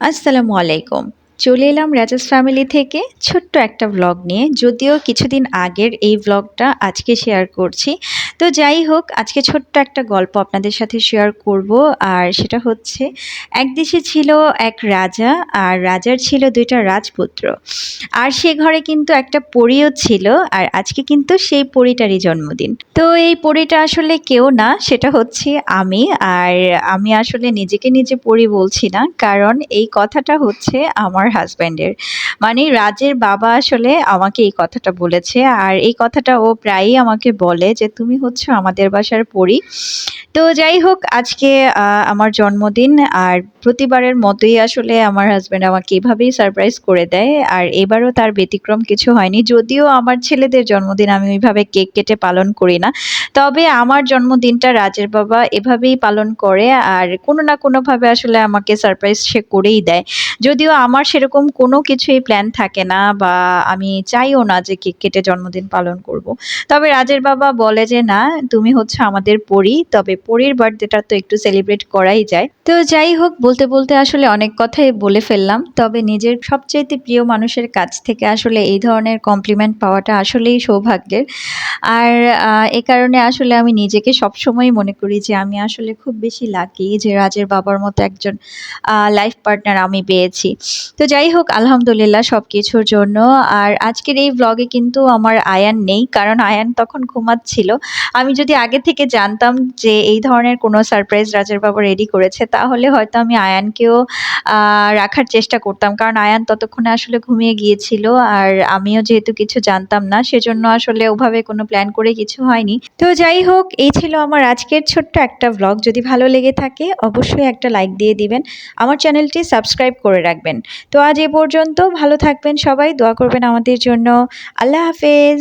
আসসালামু আলাইকুম। চলে এলাম রাজাস ফ্যামিলি থেকে ছোট্ট একটা ব্লগ নিয়ে। যদিও কিছুদিন আগের এই ব্লগটা আজকে শেয়ার করছি। তো যাই হোক, আজকে ছোট্ট একটা গল্প আপনাদের সাথে শেয়ার করব। আর সেটা হচ্ছে, এক দেশে ছিল এক রাজা আর রাজার ছিল দুইটা রাজপুত্র। আর সে ঘরে কিন্তু একটা পরীও ছিল আর আজকে কিন্তু সেই পরীটারই জন্মদিন। তো এই পরীটা আসলে কেউ না, সেটা হচ্ছে আমি। আর আমি আসলে নিজেকে নিজে পড়ি বলছি না, কারণ এই কথাটা হচ্ছে আমার হাজব্যান্ডের মানে রাজের বাবা আসলে আমাকে এই কথাটা বলেছে আর এই কথাটা ও প্রায়ই আমাকে বলে যে, তুমি হচ্ছে আমাদের বাসার পড়ি তো যাই হোক, আজকে আমার জন্মদিন আর প্রতিবারের মতোই আসলে আমার হাজব্যান্ড আমাকে এভাবেই সারপ্রাইজ করে দেয় আর এবারও তার ব্যতিক্রম কিছু হয়নি। যদিও আমার ছেলেদের জন্মদিন আমি ওইভাবে কেক কেটে পালন করি না। তবে আমার জন্মদিনটা রাজের বাবা এভাবেই পালন করে আর কোনো না কোনোভাবে আসলে আমাকে সারপ্রাইজ সে করেই দেয়। যদিও আমার সেরকম কোনো কিছুই প্ল্যান থাকে না বা আমি চাইও না যে কেক কেটে জন্মদিন পালন করব। তবে রাজের বাবা বলে যে, না, তুমি হচ্ছে আমাদের পরি, তবে পরির বার্থডেটা তো একটু সেলিব্রেট করাই যায়। তো যাই হোক, বলতে বলতে আসলে অনেক কথাই বলে ফেললাম। তবে নিজের সবচাইতে প্রিয় মানুষের কাছ থেকে আসলে এই ধরনের কমপ্লিমেন্ট পাওয়াটা আসলেই সৌভাগ্যের। আর এ কারণে আসলে আমি নিজেকে সবসময় মনে করি যে, আমি আসলে খুব বেশি লাকি যে, রাজের বাবার মতো একজন লাইফ পার্টনার আমি পেয়েছি। তো যাই হোক আলহামদুলিল্লাহ সব কিছুর জন্য। আর আজকের এই ব্লগে কিন্তু আমার আয়ান নেই, কারণ আয়ান তখন ঘুমাচ্ছিল। আমি যদি আগে থেকে জানতাম যে এই ধরনের কোনো সারপ্রাইজ রাজের বাবা রেডি করেছে, তাহলে হয়তো আমি আয়ানকেও রাখার চেষ্টা করতাম। কারণ আয়ান ততক্ষণে আসলে ঘুমিয়ে গিয়েছিল, আর আমিও যেহেতু কিছু জানতাম না, সেজন্য আসলে ওভাবে কোনো প্ল্যান করে কিছু হয়নি। তো যাই হোক এই ছিল আমার আজকের ছোট্ট একটা ব্লগ যদি ভালো লেগে থাকে, অবশ্যই একটা লাইক দিয়ে দিবেন। আমার চ্যানেলটি সাবস্ক্রাইব করে রাখবেন। তো আজ এ পর্যন্ত। ভালো থাকবেন সবাই দোয়া করবেন আমাদের জন্য। আল্লাহ হাফেজ।